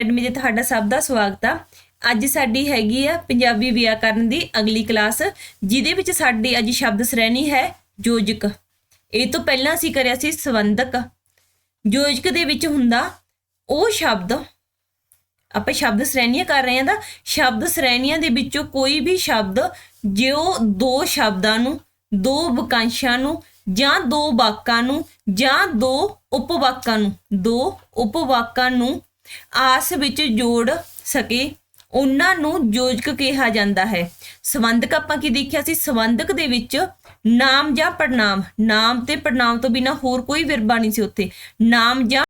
Academy ਦੇ ਤੁਹਾਡਾ ਸਭ ਦਾ ਸਵਾਗਤ ਆ। ਅੱਜ ਸਾਡੀ ਹੈਗੀ ਆ ਪੰਜਾਬੀ ਵਿਆਕਰਨ ਦੀ ਅਗਲੀ ਕਲਾਸ, ਜਿਹਦੇ ਵਿੱਚ ਸਾਡੀ ਅੱਜ ਸ਼ਬਦ ਸ਼੍ਰੇਣੀ ਹੈ ਯੋਜਕ। ਇਹ ਤੋਂ ਪਹਿਲਾਂ ਅਸੀਂ ਕਰਿਆ ਸੀ ਸੰਬੰਧਕ। ਯੋਜਕ ਦੇ ਵਿੱਚ ਹੁੰਦਾ ਉਹ ਸ਼ਬਦ, ਆਪਾਂ ਸ਼ਬਦ ਸ਼੍ਰੇਣੀਆਂ ਕਰ ਰਹੇ ਹਾਂ ਤਾਂ ਸ਼ਬਦ ਸ਼੍ਰੇਣੀਆਂ ਦੇ ਵਿੱਚੋਂ ਕੋਈ ਵੀ ਸ਼ਬਦ, ਜੋ ਦੋ ਸ਼ਬਦਾਂ ਨੂੰ, ਦੋ ਵਾਕਾਂਸ਼ਾਂ ਨੂੰ, ਜਾਂ ਦੋ ਵਾਕਾਂ ਨੂੰ, ਜਾਂ ਦੋ ਉਪਵਾਕਾਂ ਨੂੰ, ਦੋ ਉਪਵਾਕਾਂ ਨੂੰ ਆਸ ਵਿੱਚ ਜੋੜ ਸਕੇ। ਉਹਨਾਂ ਨੂੰ ਯੋਜਕ ਕਿਹਾ ਜਾਂਦਾ ਹੈ। ਸੰਬੰਧਕ ਆਪਾਂ ਕੀ ਦੇਖਿਆ ਸੀ? ਸੰਬੰਧਕ ਦੇ ਵਿੱਚ ਨਾਮ ਜਾਂ ਪੜਨਾਮ ਨਾਮ ਤੇ ਪੜਨਾਮ ਤੋਂ ਬਿਨਾ ਹੋਰ ਕੋਈ ਵਿਰਬਾ ਨਹੀਂ ਸੀ ਉੱਥੇ। ਨਾਮ ਜਾਂ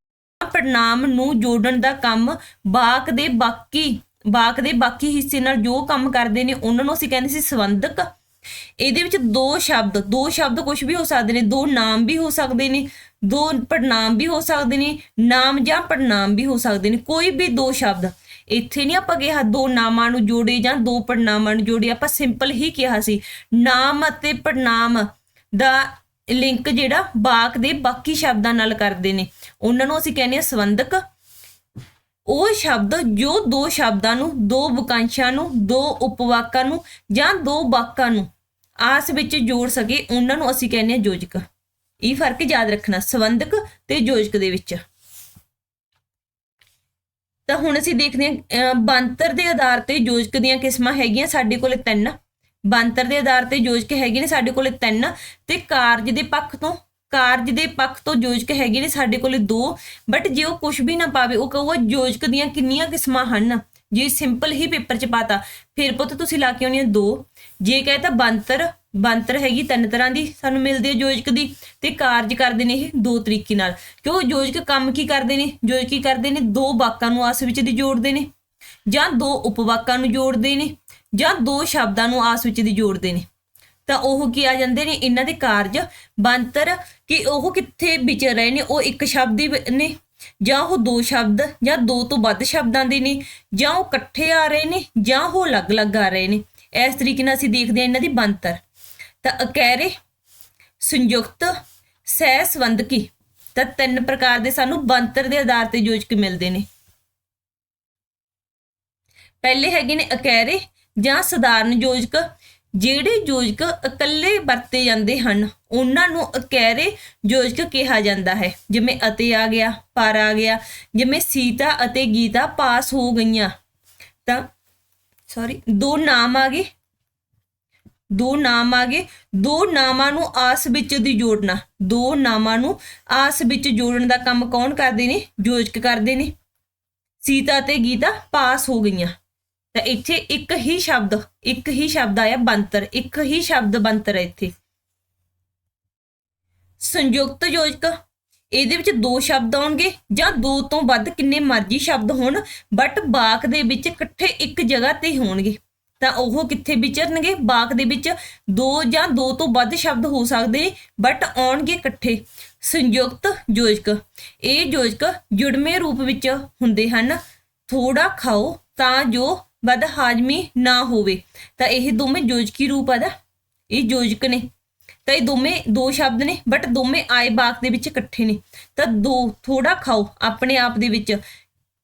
ਪੜਨਾਮ ਨੂੰ ਜੋੜਨ ਦਾ ਕੰਮ ਵਾਕ ਦੇ ਬਾਕੀ ਵਾਕ ਦੇ ਬਾਕੀ ਹਿੱਸੇ ਨਾਲ ਜੋ ਕੰਮ ਕਰਦੇ ਨੇ, ਉਹਨਾਂ ਨੂੰ ਅਸੀਂ ਕਹਿੰਦੇ ਸੀ ਸੰਬੰਧਕ ਇਹਦੇ ਵਿੱਚ ਦੋ ਸ਼ਬਦ ਦੋ ਸ਼ਬਦ ਕੁਝ ਵੀ ਹੋ ਸਕਦੇ ਨੇ, ਦੋ ਨਾਮ ਵੀ ਹੋ ਸਕਦੇ ਨੇ, ਦੋ ਪੜਨਾਮ ਵੀ ਹੋ ਸਕਦੇ ਨੇ, ਨਾਮ ਜਾਂ ਪੜਨਾਮ ਵੀ ਹੋ ਸਕਦੇ ਨੇ, ਕੋਈ ਵੀ ਦੋ ਸ਼ਬਦ। ਇੱਥੇ ਨਹੀਂ ਆਪਾਂ ਕਿਹਾ ਦੋ ਨਾਮਾਂ ਨੂੰ ਜੋੜੇ ਜਾਂ ਦੋ ਪੜਨਾਮਾਂ ਨੂੰ ਜੋੜੇ, ਆਪਾਂ ਸਿੰਪਲ ਹੀ ਕਿਹਾ ਸੀ। ਨਾਮ ਅਤੇ ਪੜਨਾਮ ਦਾ ਲਿੰਕ ਜਿਹੜਾ ਬਾਕ ਦੇ ਬਾਕੀ ਸ਼ਬਦਾਂ ਨਾਲ ਕਰਦੇ ਨੇ। ਉਹਨਾਂ ਨੂੰ ਅਸੀਂ ਕਹਿੰਦੇ ਆ ਸੰਬੰਧਕ ਉਹ ਸ਼ਬਦ ਜੋ ਦੋ ਸ਼ਬਦਾਂ ਨੂੰ ਦੋ ਵਾਕਾਂਸ਼ਾਂ ਨੂੰ ਦੋ ਉਪਵਾਕਾਂ ਨੂੰ ਜਾਂ ਦੋ ਵਾਕਾਂ ਨੂੰ ਆਸ ਵਿੱਚ ਜੋੜ ਸਕੇ ਉਹਨਾਂ ਨੂੰ ਅਸੀਂ ਕਹਿੰਦੇ ਹਾਂ ਯੋਜਕ। ਇਹ ਫ਼ਰਕ ਯਾਦ ਰੱਖਣਾ ਸੰਬੰਧਕ ਤੇ ਯੋਜਕ ਦੇ ਵਿੱਚ। ਤਾਂ ਹੁਣ ਅਸੀਂ ਦੇਖਦੇ ਹਾਂ ਅਹ, ਬੰਤਰ ਦੇ ਆਧਾਰ ਤੇ ਯੋਜਕ ਦੀਆਂ ਕਿਸਮਾਂ ਹੈਗੀਆਂ ਸਾਡੇ ਕੋਲ ਤਿੰਨ। ਬੰਤਰ ਦੇ ਆਧਾਰ ਤੇ ਯੋਜਕ ਹੈਗੇ ਨੇ ਸਾਡੇ ਕੋਲ ਤਿੰਨ ਤੇ ਕਾਰਜ ਦੇ ਪੱਖ ਤੋਂ ਕਾਰਜ ਦੇ ਪੱਖ ਤੋਂ ਯੋਜਕ ਹੈਗੇ ਨੇ ਸਾਡੇ ਕੋਲੇ ਦੋ ਬਟ ਜੇ ਉਹ ਕੁਝ ਵੀ ਨਾ ਪਾਵੇ, ਉਹ ਕਹੂਗਾ ਯੋਜਕ ਦੀਆਂ ਕਿੰਨੀਆਂ ਕਿਸਮਾਂ ਹਨ? ਜੇ ਸਿੰਪਲ ਹੀ ਪੇਪਰ 'ਚ ਪਾਤਾ, ਫਿਰ ਪੁੱਤ ਤੁਸੀਂ ਲਾ ਕੇ ਆਉਣੀ ਆ ਦੋ। ਜੇ ਕਹੇ ਤਾਂ ਬੰਤਰ ਬੰਤਰ ਹੈਗੀ ਤਿੰਨ ਤਰ੍ਹਾਂ ਦੀ ਸਾਨੂੰ ਮਿਲਦੀ ਹੈ ਯੋਜਕ ਦੀ, ਤੇ ਕਾਰਜ ਕਰਦੇ ਨੇ ਇਹ ਦੋ ਤਰੀਕੇ ਨਾਲ। ਕਿਉਂ? ਯੋਜਕ ਕੰਮ ਕੀ ਕਰਦੇ ਨੇ? ਯੋਜਕ ਕੀ ਕਰਦੇ ਨੇ? ਦੋ ਵਾਕਾਂ ਨੂੰ ਆਸ ਵਿੱਚ ਦੀ ਜੋੜਦੇ ਨੇ, ਜਾਂ ਦੋ ਉਪਵਾਕਾਂ ਨੂੰ ਜੋੜਦੇ ਨੇ, ਜਾਂ ਦੋ ਸ਼ਬਦਾਂ ਨੂੰ ਆਸ ਵਿੱਚ ਦੀ ਜੋੜਦੇ ਨੇ। ਤਾਂ ਉਹ ਕੀ ਆ ਜਾਂਦੇ ਨੇ? ਇਹਨਾਂ ਦੇ ਕਾਰਜ ਬੰਤਰ ਕਿ ਉਹ ਕਿੱਥੇ ਵਿਚਰ ਰਹੇ ਨੇ, ਉਹ ਇੱਕ ਸ਼ਬਦ ਹੀ ਨੇ, ਜਾਂ ਉਹ ਦੋ ਸ਼ਬਦ, ਜਾਂ ਦੋ ਤੋਂ ਵੱਧ ਸ਼ਬਦਾਂ ਦੇ ਨੇ, ਜਾਂ ਉਹ ਇਕੱਠੇ ਆ ਰਹੇ ਨੇ, ਜਾਂ ਉਹ ਅਲੱਗ-ਅਲੱਗ ਆ ਰਹੇ ਨੇ। ਇਸ ਤਰੀਕੇ ਨਾਲ ਅਸੀਂ ਦੇਖਦੇ ਹਾਂ ਇਹਨਾਂ ਦੀ ਬੰਤਰ ਤਾਂ ਅਕੈਰੇ, ਸੰਯੁਕਤ ਸਹਿ ਸੰਬੰਧਕੀ ਤਾਂ ਤਿੰਨ ਪ੍ਰਕਾਰ ਦੇ ਸਾਨੂੰ ਬੰਤਰ ਦੇ ਆਧਾਰ ਤੇ ਯੋਜਕ ਮਿਲਦੇ ਨੇ। ਪਹਿਲੇ ਹੈਗੇ ਨੇ ਅਕੈਰੇ, ਜਾਂ ਸਧਾਰਨ ਯੋਜਕ ਜਿਹੜੇ ਯੋਜਕ ਇਕੱਲੇ ਵਰਤੇ ਜਾਂਦੇ ਹਨ, ਉਹਨਾਂ ਨੂੰ ਅਕੈਰੇ ਯੋਜਕ ਕਿਹਾ ਜਾਂਦਾ ਹੈ। ਜਿਵੇਂ ਅਤੇ ਆ ਗਿਆ, ਪਰ ਆ ਗਿਆ, ਜਿਵੇਂ ਸੀਤਾ ਅਤੇ ਗੀਤਾ ਪਾਸ ਹੋ ਗਈਆਂ। ਤਾਂ ਸੌਰੀ ਦੋ ਨਾਮ ਆ ਗਏ। ਦੋ ਨਾਮ ਆ ਗਏ। ਦੋ ਨਾਮਾਂ ਨੂੰ ਆਸ ਵਿੱਚ ਦੀ ਜੋੜਨਾ। ਦੋ ਨਾਮਾਂ ਨੂੰ ਆਸ ਵਿੱਚ ਜੋੜਨ ਦਾ ਕੰਮ ਕੌਣ ਕਰਦੇ ਨੇ? ਯੋਜਕ ਕਰਦੇ ਨੇ। ਸੀਤਾ ਤੇ ਗੀਤਾ ਪਾਸ ਹੋ ਗਈਆਂ। ਤਾਂ ਇੱਥੇ ਇੱਕ ਹੀ ਸ਼ਬਦ, ਇੱਕ ਹੀ ਸ਼ਬਦ ਆਇਆ ਬੰਤਰ, ਇੱਕ ਹੀ ਸ਼ਬਦ ਬੰਤਰ ਹੈ ਇੱਥੇ। ਸੰਯੁਕਤ ਯੋਜਕ, ਇਹਦੇ ਵਿੱਚ ਦੋ ਸ਼ਬਦ ਆਉਣਗੇ ਜਾਂ ਦੋ ਤੋਂ ਵੱਧ ਕਿੰਨੇ ਮਰਜ਼ੀ ਸ਼ਬਦ ਹੋਣ ਬਟ ਬਾਕ ਦੇ ਵਿੱਚ ਇਕੱਠੇ ਇੱਕ ਜਗ੍ਹਾ ਤੇ ਹੋਣਗੇ। ਤਾਂ ਉਹ ਕਿੱਥੇ ਵਿਚਰਨਗੇ? ਬਾਕ ਦੇ ਵਿੱਚ ਦੋ ਜਾਂ ਦੋ ਤੋਂ ਵੱਧ ਸ਼ਬਦ ਹੋ ਸਕਦੇ ਬਟ ਆਉਣਗੇ ਇਕੱਠੇ। ਸੰਯੁਕਤ ਯੋਜਕ, ਇਹ ਯੋਜਕ ਜੁੜਵੇਂ ਰੂਪ ਵਿੱਚ ਹੁੰਦੇ ਹਨ। ਥੋੜਾ ਖਾਓ ਤਾਂ ਜੋ ਵੱਧ ਹਾਜ਼ਮੀ ਨਾ ਹੋਵੇ। ਤਾਂ ਇਹ ਦੋਵੇਂ ਯੋਜਕੀ ਰੂਪ ਆਦਾ ਇਹ ਯੋਜਕ ਨੇ। ਤਾਂ ਇਹ ਦੋਵੇਂ ਦੋ ਸ਼ਬਦ ਨੇ ਬਟ ਦੋਵੇਂ ਆਏ ਬਾਕ ਦੇ ਵਿੱਚ ਇਕੱਠੇ ਨੇ। ਤਾਂ ਦੋ ਥੋੜਾ ਖਾਓ ਆਪਣੇ ਆਪ ਦੇ ਵਿੱਚ।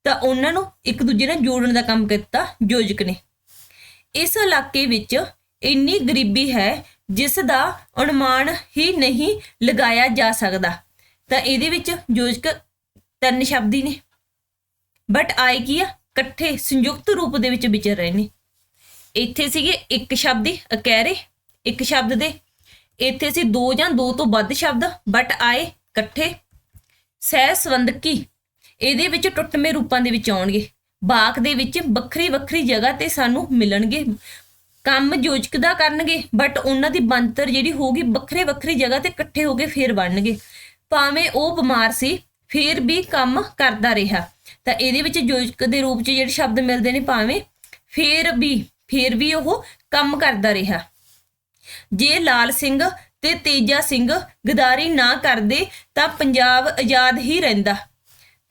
ਤਾਂ ਉਹਨਾਂ ਨੂੰ ਇੱਕ ਦੂਜੇ ਨਾਲ ਜੋੜਨ ਦਾ ਕੰਮ ਕੀਤਾ ਯੋਜਕ ਨੇ। ਇਸ ਇਲਾਕੇ ਵਿੱਚ ਇੰਨੀ ਗਰੀਬੀ ਹੈ, ਜਿਸ ਦਾ ਅਨੁਮਾਨ ਹੀ ਨਹੀਂ ਲਗਾਇਆ ਜਾ ਸਕਦਾ। ਤਾਂ ਇਹਦੇ ਵਿੱਚ ਯੋਜਕ ਤਿੰਨ ਸ਼ਬਦੀ ਨੇ। ਬਟ ਆਏ ਕੀ ਆ? ਇਕੱਠੇ ਸੰਯੁਕਤ ਰੂਪ ਦੇ ਵਿੱਚ ਵਿਚਰ ਰਹੇ ਨੇ। ਇੱਥੇ ਸੀਗੇ ਇੱਕ ਸ਼ਬਦੀ ਅਕੈਰੇ ਇੱਕ ਸ਼ਬਦ ਦੇ। ਇੱਥੇ ਸੀ ਦੋ ਜਾਂ ਦੋ ਤੋਂ ਵੱਧ ਸ਼ਬਦ ਬਟ ਆਏ ਇਕੱਠੇ। ਸਹਿ ਸੰਬੰਧਕੀ ਇਹਦੇ ਵਿੱਚ ਟੁੱਟਵੇਂ ਰੂਪਾਂ ਦੇ ਵਿੱਚ ਆਉਣਗੇ। ਬਾਕ ਦੇ ਵਿੱਚ ਵੱਖਰੀ ਵੱਖਰੀ ਜਗ੍ਹਾ ਤੇ ਸਾਨੂੰ ਮਿਲਣਗੇ। ਕੰਮ ਯੋਜਕ ਦਾ ਕਰਨਗੇ ਬਟ ਉਹਨਾਂ ਦੀ ਬੰਤਰ ਜਿਹੜੀ ਹੋਊਗੀ ਵੱਖਰੇ ਵੱਖਰੀ ਜਗ੍ਹਾ ਤੇ ਇਕੱਠੇ ਹੋ ਕੇ ਫੇਰ ਬਣਨਗੇ। ਭਾਵੇਂ ਉਹ ਬਿਮਾਰ ਸੀ, ਫੇਰ ਵੀ ਕੰਮ ਕਰਦਾ ਰਿਹਾ। ਤਾਂ ਇਹਦੇ ਵਿੱਚ ਯੋਜਕ ਦੇ ਰੂਪ 'ਚ ਜਿਹੜੇ ਸ਼ਬਦ ਮਿਲਦੇ ਨੇ ਭਾਵੇਂ ਫੇਰ ਵੀ ਫੇਰ ਵੀ ਉਹ ਕੰਮ ਕਰਦਾ ਰਿਹਾ। ਜੇ ਲਾਲ ਸਿੰਘ ਤੇ ਤੇਜਾ ਸਿੰਘ ਗਦਾਰੀ ਨਾ ਕਰਦੇ ਤਾਂ ਪੰਜਾਬ ਆਜ਼ਾਦ ਹੀ ਰਹਿੰਦਾ।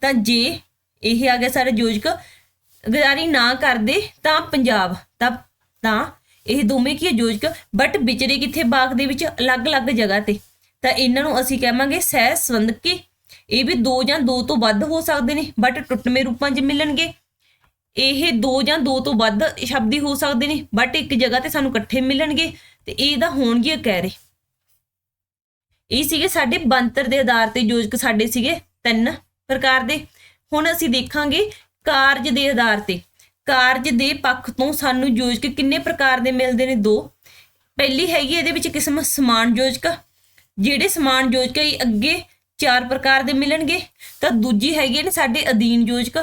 ਤਾਂ ਜੇ ਇਹ ਆ ਗਿਆ ਸਾਡਾ ਯੋਜਕ ਗਦਾਰੀ ਨਾ ਕਰਦੇ ਤਾਂ ਪੰਜਾਬ। ਤਾਂ ਤਾਂ ਇਹ ਦੋਵੇਂ ਕੀ ਹੈ ਯੋਜਕ ਬਟ ਵਿਚਰੇ ਕਿੱਥੇ ਬਾਗ ਦੇ ਵਿੱਚ ਅਲੱਗ-ਅਲੱਗ ਜਗ੍ਹਾ ਤੇ। ਤਾਂ ਇਹਨਾਂ ਨੂੰ ਅਸੀਂ ਕਹਾਂਗੇ ਸਹਿ ਸੰਬੰਧਕੀ ਇਹ ਵੀ ਦੋ ਜਾਂ ਦੋ ਤੋਂ ਵੱਧ ਹੋ ਸਕਦੇ ਨੇ ਬਟ ਟੁੱਟਵੇਂ ਰੂਪਾਂ 'ਚ ਮਿਲਣਗੇ। ਇਹ ਦੋ ਜਾਂ ਦੋ ਤੋਂ ਵੱਧ ਸ਼ਬਦੀ ਹੋ ਸਕਦੇ ਨੇ ਬਟ ਇੱਕ ਜਗ੍ਹਾ ਤੇ ਸਾਨੂੰ ਇਕੱਠੇ ਮਿਲਣਗੇ ਤੇ ਇਹਦਾ ਹੋਣਗੇ ਕਹਿ ਰਹੇ ਇਹ ਸੀਗੇ ਸਾਡੇ ਬੰਤਰ ਦੇ ਆਧਾਰ ਤੇ ਯੋਜਕ ਸਾਡੇ ਸੀਗੇ ਤਿੰਨ ਪ੍ਰਕਾਰ ਦੇ। ਹੁਣ ਅਸੀਂ ਦੇਖਾਂਗੇ ਕਾਰਜ ਦੇ ਆਧਾਰ ਤੇ। ਕਾਰਜ ਦੇ ਪੱਖ ਤੋਂ ਸਾਨੂੰ ਯੋਜਕ ਕਿੰਨੇ ਪ੍ਰਕਾਰ ਦੇ ਮਿਲਦੇ ਨੇ ਦੋ। ਪਹਿਲੀ ਹੈਗੀ ਇਹਦੇ ਵਿੱਚ ਕਿਸਮ ਸਮਾਨ ਯੋਜਕ, ਜਿਹੜੇ ਸਮਾਨ ਯੋਜਕ ਅੱਗੇ ਚਾਰ ਪ੍ਰਕਾਰ ਦੇ ਮਿਲਣਗੇ, ਤਾਂ ਦੂਜੀ ਹੈਗੀ ਨੇ ਸਾਡੇ ਅਧੀਨ ਯੋਜਕ,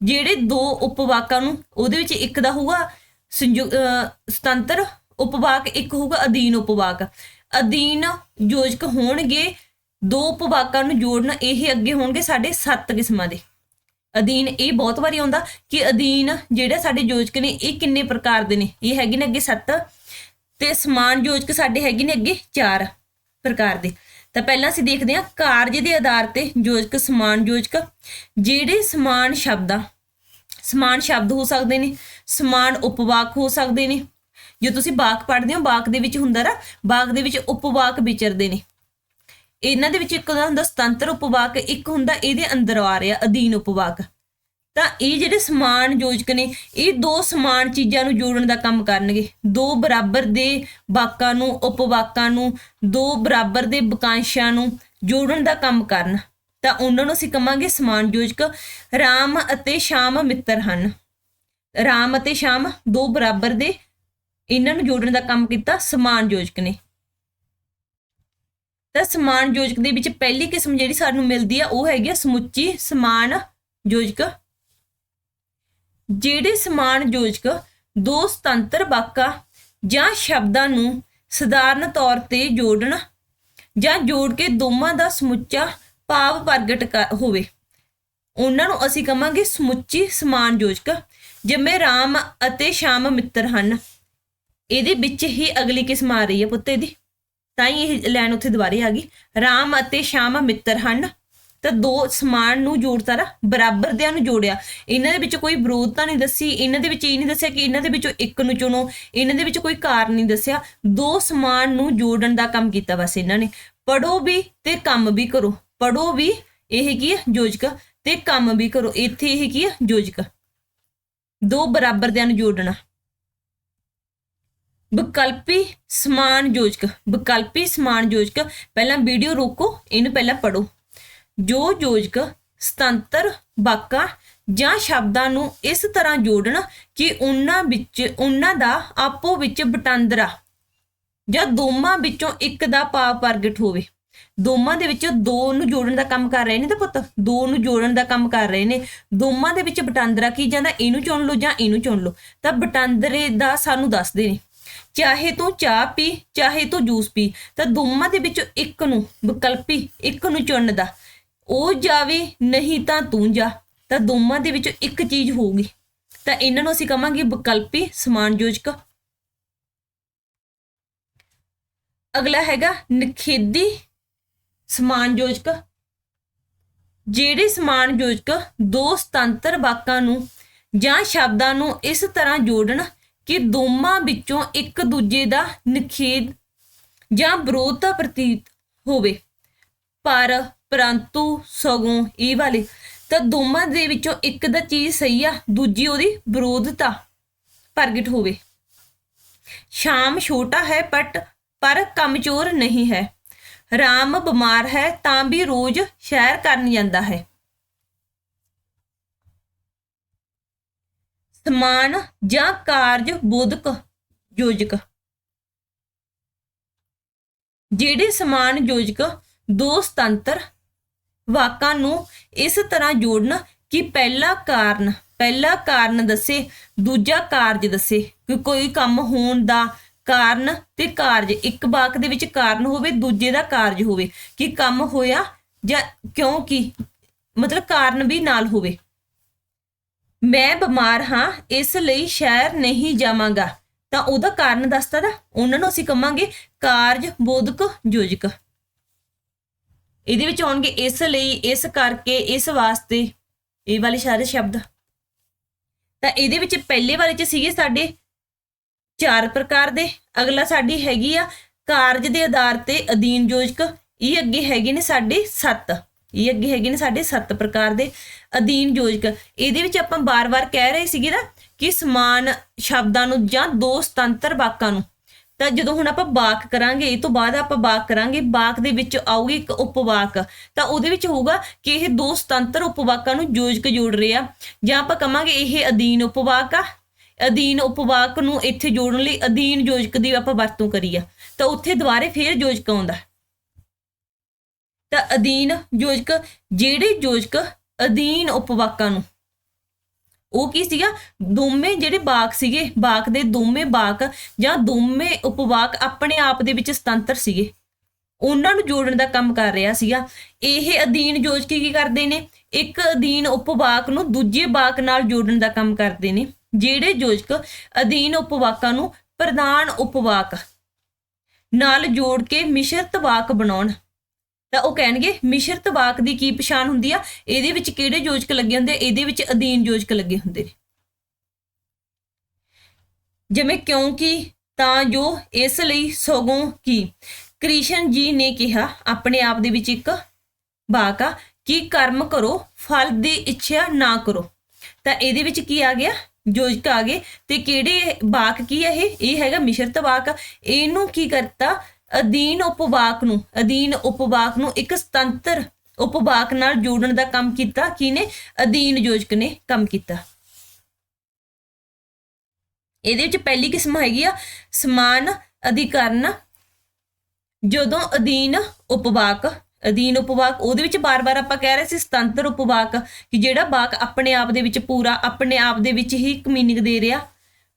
ਜਿਹੜੇ ਦੋ ਉਪਵਾਕਾਂ ਨੂੰ, ਉਹਦੇ ਵਿੱਚ ਇੱਕ ਦਾ ਹੋਊਗਾ ਸੁਤੰਤਰ, ਉਪਵਾਕ ਇੱਕ ਹੋਊਗਾ ਅਧੀਨ ਉਪਵਾਕ। ਅਧੀਨ ਯੋਜਕ ਹੋਣਗੇ, ਦੋ ਉਪਵਾਕਾਂ ਨੂੰ ਜੋੜਨ ਇਹ ਅੱਗੇ ਹੋਣਗੇ ਸਾਡੇ ਸੱਤ ਕਿਸਮਾਂ ਦੇ। ਅਧੀਨ ਇਹ ਬਹੁਤ ਵਾਰੀ ਆਉਂਦਾ ਕਿ ਅਧੀਨ ਜਿਹੜੇ ਸਾਡੇ ਯੋਜਕ ਨੇ, ਇਹ ਕਿੰਨੇ ਪ੍ਰਕਾਰ ਦੇ ਨੇ? ਇਹ ਹੈਗੇ ਨੇ ਅੱਗੇ ਸੱਤ ਤੇ ਸਮਾਨ ਯੋਜਕ ਸਾਡੇ ਹੈਗੇ ਨੇ ਅੱਗੇ ਚਾਰ ਪ੍ਰਕਾਰ ਦੇ। ਤਾਂ ਪਹਿਲਾਂ ਅਸੀਂ ਦੇਖਦੇ ਹਾਂ ਕਾਰਜ ਦੇ ਆਧਾਰ ਤੇ ਯੋਜਕ, ਸਮਾਨ ਯੋਜਕ, ਜਿਹੜੇ ਸਮਾਨ ਸ਼ਬਦਾਂ ਸਮਾਨ ਸ਼ਬਦ ਹੋ ਸਕਦੇ ਨੇ, ਸਮਾਨ ਉਪਵਾਕ ਹੋ ਸਕਦੇ ਨੇ। ਜੇ ਤੁਸੀਂ ਬਾਕ ਪੜ੍ਹਦੇ ਹੋ, ਬਾਕ ਦੇ ਵਿੱਚ ਹੁੰਦਾ ਨਾ, ਬਾਕ ਦੇ ਵਿੱਚ ਉਪਵਾਕ ਵਿਚਰਦੇ ਨੇ। ਇਹਨਾਂ ਦੇ ਵਿੱਚ ਇੱਕ ਹੁੰਦਾ, ਸੁਤੰਤਰ ਉਪਵਾਕ, ਇੱਕ ਹੁੰਦਾ ਇਹਦੇ ਅੰਦਰ ਆ ਰਿਹਾ, ਅਧੀਨ ਉਪਵਾਕ। ਤਾਂ ਇਹ ਜਿਹੜੇ ਸਮਾਨ ਯੋਜਕ ਨੇ, ਇਹ ਦੋ ਸਮਾਨ ਚੀਜ਼ਾਂ ਨੂੰ ਜੋੜਨ ਦਾ ਕੰਮ ਕਰਨਗੇ। ਦੋ ਬਰਾਬਰ ਦੇ ਵਾਕਾਂ ਨੂੰ, ਉਪਵਾਕਾਂ ਨੂੰ, ਦੋ ਬਰਾਬਰ ਦੇ ਵਾਕਾਂਸ਼ਾਂ ਨੂੰ ਜੋੜਨ ਦਾ ਕੰਮ ਕਰਨ। ਤਾਂ ਉਹਨਾਂ ਨੂੰ ਅਸੀਂ ਕਵਾਂਗੇ ਸਮਾਨ ਯੋਜਕ, ਰਾਮ ਅਤੇ ਸ਼ਾਮ ਮਿੱਤਰ ਹਨ। ਰਾਮ ਅਤੇ ਸ਼ਾਮ ਦੋ ਬਰਾਬਰ ਦੇ ਇਹਨਾਂ ਨੂੰ ਜੋੜਨ ਦਾ ਕੰਮ ਕੀਤਾ ਸਮਾਨ ਯੋਜਕ ਨੇ। ਤਾਂ ਸਮਾਨ ਯੋਜਕ ਦੇ ਵਿੱਚ ਪਹਿਲੀ ਕਿਸਮ ਜਿਹੜੀ ਸਾਨੂੰ ਮਿਲਦੀ ਆ, ਉਹ ਹੈਗੀ ਆ ਸਮੁੱਚੀ ਸਮਾਨ ਯੋਜਕ। ਜਿਹੜੇ ਸਮਾਨ ਯੋਜਕ ਦੋ ਸੁਤੰਤਰ ਵਾਕਾਂ ਜਾਂ ਸ਼ਬਦਾਂ ਨੂੰ ਸਧਾਰਨ ਤੌਰ ਤੇ ਜੋੜਨ ਜਾਂ ਜੋੜ ਕੇ ਦੋਵਾਂ ਦਾ ਸਮੁੱਚਾ ਭਾਵ ਪ੍ਰਗਟ ਕਰ- ਹੋਵੇ। ਉਹਨਾਂ ਨੂੰ ਅਸੀਂ ਕਹਾਂਗੇ ਸਮੁੱਚੀ ਸਮਾਨ ਯੋਜਕ ਜਿਵੇਂ ਰਾਮ ਅਤੇ ਸ਼ਾਮ ਮਿੱਤਰ ਹਨ। ਇਹਦੇ ਵਿੱਚ ਹੀ ਅਗਲੀ ਕਿਸਮ ਆ ਰਹੀ ਹੈ ਪੁੱਤੇ ਦੀ। ਤਾਂ ਹੀ ਇਹ ਲਾਈਨ ਉੱਥੇ ਦੁਬਾਰੇ ਆ ਗਈ। ਰਾਮ ਅਤੇ ਸ਼ਾਮ ਮਿੱਤਰ ਹਨ। ਤਾਂ ਦੋ ਸਮਾਨ ਨੂੰ ਜੋੜਤਾ ਨਾ, ਬਰਾਬਰ ਦਿਆਂ ਨੂੰ ਜੋੜਿਆ। ਇਹਨਾਂ ਦੇ ਵਿੱਚ ਕੋਈ ਵਿਰੋਧਤਾ ਨਹੀਂ ਦੱਸੀ, ਇਹਨਾਂ ਦੇ ਵਿੱਚ ਇਹ ਨਹੀਂ ਦੱਸਿਆ ਕਿ ਇਹਨਾਂ ਦੇ ਵਿੱਚੋਂ ਇੱਕ ਨੂੰ ਚੁਣੋ, ਇਹਨਾਂ ਦੇ ਵਿੱਚ ਕੋਈ ਕਾਰਨ ਨਹੀਂ ਦੱਸਿਆ। ਦੋ ਸਮਾਨ ਨੂੰ ਜੋੜਨ ਦਾ ਕੰਮ ਕੀਤਾ ਬਸ ਇਹਨਾਂ ਨੇ। ਪੜੋ ਵੀ ਤੇ ਕੰਮ ਵੀ ਕਰੋ। ਪੜੋ ਵੀ, ਇਹ ਕੀ ਹੈ ਯੋਜਕ, ਤੇ ਕੰਮ ਵੀ ਕਰੋ। ਇੱਥੇ ਇਹ ਕੀ ਹੈ ਯੋਜਕ। ਦੋ ਬਰਾਬਰ ਦਿਆਂ ਨੂੰ ਜੋੜਨਾ। ਵਿਕਲਪੀ ਸਮਾਨ ਯੋਜਕ। ਵਿਕਲਪੀ ਸਮਾਨ ਯੋਜਕ। ਪਹਿਲਾਂ ਵੀਡੀਓ ਰੋਕੋ, ਇਹਨੂੰ ਪਹਿਲਾਂ ਪੜੋ ਜੋ ਯੋਜਕ ਸੁਤੰਤਰ ਵਾਕਾਂ ਜਾਂ ਸ਼ਬਦਾਂ ਨੂੰ ਇਸ ਤਰ੍ਹਾਂ ਜੋੜਨ ਕਿ ਉਹਨਾਂ ਵਿੱਚ, ਉਹਨਾਂ ਦਾ ਆਪੋ ਵਿੱਚ ਵਟਾਂਦਰਾ ਜਾਂ ਦੋਵਾਂ ਵਿੱਚੋਂ ਇੱਕ ਦਾ ਭਾਵ ਪ੍ਰਗਟ ਹੋਵੇ। ਦੋਵਾਂ ਦੇ ਵਿੱਚ ਦੋ ਨੂੰ ਜੋੜਨ ਦਾ ਕੰਮ ਕਰ ਰਹੇ ਨੇ ਤਾਂ ਪੁੱਤ, ਦੋ ਨੂੰ ਜੋੜਨ ਦਾ ਕੰਮ ਕਰ ਰਹੇ ਨੇ। ਦੋਵਾਂ ਦੇ ਵਿੱਚ ਵਟਾਂਦਰਾ ਕੀ ਜਾਂਦਾ? ਇਹਨੂੰ ਚੁਣ ਲਓ ਜਾਂ ਇਹਨੂੰ ਚੁਣ ਲਓ। ਤਾਂ ਵਟਾਂਦਰੇ ਦਾ ਸਾਨੂੰ ਦੱਸਦੇ ਨੇ, ਚਾਹੇ ਤੂੰ ਚਾਹ ਪੀ, ਚਾਹੇ ਤੂੰ ਜੂਸ ਪੀ, ਤਾਂ ਦੋਵਾਂ ਦੇ ਵਿੱਚੋਂ ਇੱਕ ਨੂੰ ਵਿਕਲਪੀ, ਇੱਕ ਨੂੰ ਚੁਣਨ ਦਾ। ਉਹ ਜਾਵੇ, ਨਹੀਂ ਤਾਂ ਤੂੰ ਜਾ। ਤਾਂ ਦੋਵਾਂ ਦੇ ਵਿੱਚੋਂ ਇੱਕ ਚੀਜ਼ ਹੋਊਗੀ। ਤਾਂ ਇਹਨਾਂ ਨੂੰ ਅਸੀਂ ਕਵਾਂਗੇ ਵਿਕਲਪੀ ਸਮਾਨ ਯੋਜਕ ਅਗਲਾ ਹੈਗਾ ਨਿਖੇਧੀ ਸਮਾਨ ਯੋਜਕ ਜਿਹੜੇ ਸਮਾਨ ਯੋਜਕ ਦੋ ਸੁਤੰਤਰ ਵਾਕਾਂ ਨੂੰ ਜਾਂ ਸ਼ਬਦਾਂ ਨੂੰ ਇਸ ਤਰ੍ਹਾਂ ਜੋੜਨ ਕਿ ਦੋਵਾਂ ਵਿੱਚੋਂ ਇੱਕ ਦੂਜੇ ਦਾ ਨਿਖੇਧ ਜਾਂ ਵਿਰੋਧਤਾ ਪ੍ਰਤੀਤ ਹੋਵੇ। ਪਰ ਪਰੰਤੂ ਸਗੋਂ ਇਹ ਵਾਲੀ, ਤਾਂ ਦੋਵਾਂ ਦੇ ਵਿੱਚੋਂ ਇੱਕ ਦਾ ਚੀਜ਼ ਸਹੀ ਆ, ਦੂਜੀ ਉਹਦੀ ਵਿਰੋਧਤਾ ਪ੍ਰਗਟ ਹੋਵੇ। ਸ਼ਾਮ ਛੋਟਾ ਹੈ ਬਟ ਪਰ ਕਮਜ਼ੋਰ ਨਹੀਂ ਹੈ। ਰਾਮ ਬਿਮਾਰ ਹੈ, ਤਾਂ ਵੀ ਰੋਜ਼ ਸ਼ਹਿਰ ਕਰਨ ਜਾਂਦਾ ਹੈ। ਸਮਾਨ ਜਾਂ ਕਾਰਜ ਬੋਧਕ, ਯੋਜਕ। ਜਿਹੜੇ ਸਮਾਨ ਯੋਜਕ, ਦੋ ਸੁਤੰਤਰ ਵਾਕਾਂ ਨੂੰ ਇਸ ਤਰ੍ਹਾਂ ਜੋੜਨਾ ਕਿ ਪਹਿਲਾ ਕਾਰਨ ਪਹਿਲਾ ਕਾਰਨ ਦੱਸੇ, ਦੂਜਾ ਕਾਰਜ ਦੱਸੇ। ਕਿ ਕੋਈ ਕੰਮ ਹੋਣ ਦਾ ਕਾਰਨ ਤੇ ਕਾਰਜ, ਇੱਕ ਵਾਕ ਦੇ ਵਿੱਚ ਕਾਰਨ ਹੋਵੇ, ਦੂਜੇ ਦਾ ਕਾਰਜ ਹੋਵੇ। ਕਿ ਕੰਮ ਹੋਇਆ ਜਾਂ ਕਿਉਂਕਿ ਮਤਲਬ ਕਾਰਨ ਵੀ ਨਾਲ ਹੋਵੇ। ਮੈਂ ਬਿਮਾਰ ਹਾਂ, ਇਸ ਲਈ ਸ਼ਹਿਰ ਨਹੀਂ ਜਾਵਾਂਗਾ। ਤਾਂ ਉਹਦਾ ਕਾਰਨ ਦੱਸਦਾ ਦਾ ਉਹਨਾਂ ਨੂੰ ਅਸੀਂ ਕਵਾਂਗੇ ਕਾਰਜ ਬੋਧਕ ਯੋਜਕ। ਇਹਦੇ ਵਿੱਚ ਆਉਣਗੇ ਇਸ ਲਈ, ਇਸ ਕਰਕੇ, ਇਸ ਵਾਸਤੇ, ਇਹ ਵਾਲੇ ਸਾਰੇ ਸ਼ਬਦ। ਤਾਂ ਇਹਦੇ ਵਿੱਚ ਪਹਿਲੇ ਵਾਲੇ ਚ ਸੀਗੇ ਸਾਡੇ ਚਾਰ ਪ੍ਰਕਾਰ ਦੇ। ਅਗਲਾ ਸਾਡੀ ਹੈਗੀ ਆ ਕਾਰਜ ਦੇ ਆਧਾਰ ਤੇ ਅਧੀਨ ਯੋਜਕ। ਇਹ ਅੱਗੇ ਹੈਗੇ ਨੇ ਸਾਡੇ 7 ਇਹ ਅੱਗੇ ਹੈਗੇ ਨੇ ਸਾਡੇ ਸੱਤ ਪ੍ਰਕਾਰ ਦੇ ਅਧੀਨ ਯੋਜਕ। ਇਹਦੇ ਵਿੱਚ ਆਪਾਂ ਬਾਰ-ਬਾਰ ਕਹਿ ਰਹੇ ਸੀਗੇ ਨਾ ਕਿ ਸਮਾਨ ਸ਼ਬਦਾਂ ਨੂੰ ਜਾਂ ਦੋ ਸੁਤੰਤਰ ਵਾਕਾਂ ਨੂੰ ਤਾਂ ਜਦੋਂ ਹੁਣ ਆਪਾਂ ਬਾਕ ਕਰਾਂਗੇ, ਇਹ ਤੋਂ ਬਾਅਦ ਆਪਾਂ ਬਾਕ ਕਰਾਂਗੇ, ਬਾਕ ਦੇ ਵਿੱਚ ਆਊਗੀ ਇੱਕ ਉਪਵਾਕ। ਤਾਂ ਉਹਦੇ ਵਿੱਚ ਹੋਊਗਾ ਕਿ ਇਹ ਦੋ ਸੁਤੰਤਰ ਉਪਵਾਕਾਂ ਨੂੰ ਯੋਜਕ ਜੋੜ ਰਹੇ ਆ। ਜਾਂ ਆਪਾਂ ਕਹਾਂਗੇ ਇਹ ਅਧੀਨ ਉਪਵਾਕ ਆ। ਅਧੀਨ ਉਪਵਾਕ ਨੂੰ ਇੱਥੇ ਜੋੜਨ ਲਈ ਅਧੀਨ ਯੋਜਕ ਦੀ ਆਪਾਂ ਵਰਤੋਂ ਕਰੀ ਆ। ਤਾਂ ਉੱਥੇ ਦੁਬਾਰੇ ਫੇਰ ਯੋਜਕ ਆਉਂਦਾ। ਤਾਂ ਅਧੀਨ ਯੋਜਕ ਜਿਹੜੇ ਯੋਜਕ ਅਧੀਨ ਉਪਵਾਕਾਂ ਨੂੰ ਉਹ ਕੀ ਸੀਗਾ? ਦੋਵੇਂ ਜਿਹੜੇ ਬਾਕ ਸੀਗੇ, ਬਾਕ ਦੇ ਦੋਵੇਂ ਬਾਕ ਜਾਂ ਦੋਵੇਂ ਉਪਵਾਕ ਆਪਣੇ ਆਪ ਦੇ ਵਿੱਚ ਸੁਤੰਤਰ ਸੀਗੇ। ਉਹਨਾਂ ਨੂੰ ਜੋੜਨ ਦਾ ਕੰਮ ਕਰ ਰਿਹਾ ਸੀਗਾ। ਇਹ ਅਧੀਨ ਯੋਜਕ ਕੀ ਕਰਦੇ ਨੇ? ਇੱਕ ਅਧੀਨ ਉਪਵਾਕ ਨੂੰ ਦੂਜੇ ਵਾਕ ਨਾਲ ਜੋੜਨ ਦਾ ਕੰਮ ਕਰਦੇ ਨੇ, ਜਿਹੜੇ ਯੋਜਕ ਅਧੀਨ ਉਪਵਾਕਾਂ ਨੂੰ ਪ੍ਰਧਾਨ ਉਪਵਾਕ ਨਾਲ ਜੋੜ ਕੇ ਮਿਸ਼ਰਤ ਵਾਕ ਬਣਾਉਣ। ਤਾਂ ਉਹ ਕਹਿਣਗੇ ਮਿਸ਼ਰਤ ਵਾਕ ਦੀ ਕੀ ਪਛਾਣ ਹੁੰਦੀ ਆ? ਇਹਦੇ ਵਿੱਚ ਕਿਹੜੇ ਯੋਜਕ ਲੱਗੇ ਹੁੰਦੇ? ਆ? ਇਹਦੇ ਵਿੱਚ ਅਧੀਨ ਯੋਜਕ ਲੱਗੇ ਹੁੰਦੇ ਨੇ। ਜਿਵੇਂ ਕਿਉਂਕਿ ਤਾਂ ਜੋ ਇਸ ਲਈ ਸਗੋਂ ਕੀ? ਕ੍ਰਿਸ਼ਨ ਜੀ ਨੇ ਕਿਹਾ, ਆਪਣੇ ਆਪ ਦੇ ਵਿੱਚ ਇੱਕ ਵਾਕ ਆ, ਕਿ ਕਰਮ ਕਰੋ, ਫਲ ਦੀ ਇੱਛਾ ਨਾ ਕਰੋ। ਤਾਂ ਇਹਦੇ ਵਿੱਚ ਕੀ ਆ ਗਿਆ? ਯੋਜਕ ਆ ਗਏ। ਤੇ ਕਿਹੜੇ ਵਾਕ ਕੀ ਹੈ ਇਹ? ਇਹ ਹੈਗਾ ਮਿਸ਼ਰਤ ਵਾਕ ਇਹਨੂੰ ਕੀ ਕਰਤਾ? ਅਧੀਨ ਉਪਵਾਕ ਨੂੰ, ਅਧੀਨ ਉਪਵਾਕ ਨੂੰ ਇੱਕ ਸੁਤੰਤਰ ਉਪਵਾਕ ਨਾਲ ਜੋੜਨ ਦਾ ਕੰਮ ਕੀਤਾ ਕਿਨੇ ਅਧੀਨ ਯੋਜਕ ਨੇ ਕੰਮ ਕੀਤਾ। ਇਹਦੇ ਵਿੱਚ ਪਹਿਲੀ ਕਿਸਮ ਹੈਗੀ ਆ, ਸਮਾਨ ਅਧਿਕਰਨ, ਜਦੋਂ ਅਧੀਨ ਉਪਵਾਕ ਅਧੀਨ ਉਪਵਾਕ, ਉਹਦੇ ਵਿੱਚ ਬਾਰ-ਬਾਰ ਆਪਾਂ ਕਹਿ ਰਹੇ ਸੀ ਸੁਤੰਤਰ ਉਪਵਾਕ, ਕਿ ਜਿਹੜਾ ਵਾਕ ਆਪਣੇ ਆਪ ਦੇ ਵਿੱਚ ਪੂਰਾ, ਆਪਣੇ ਆਪ ਦੇ ਵਿੱਚ ਹੀ ਇੱਕ ਮੀਨਿੰਗ ਦੇ ਰਿਹਾ,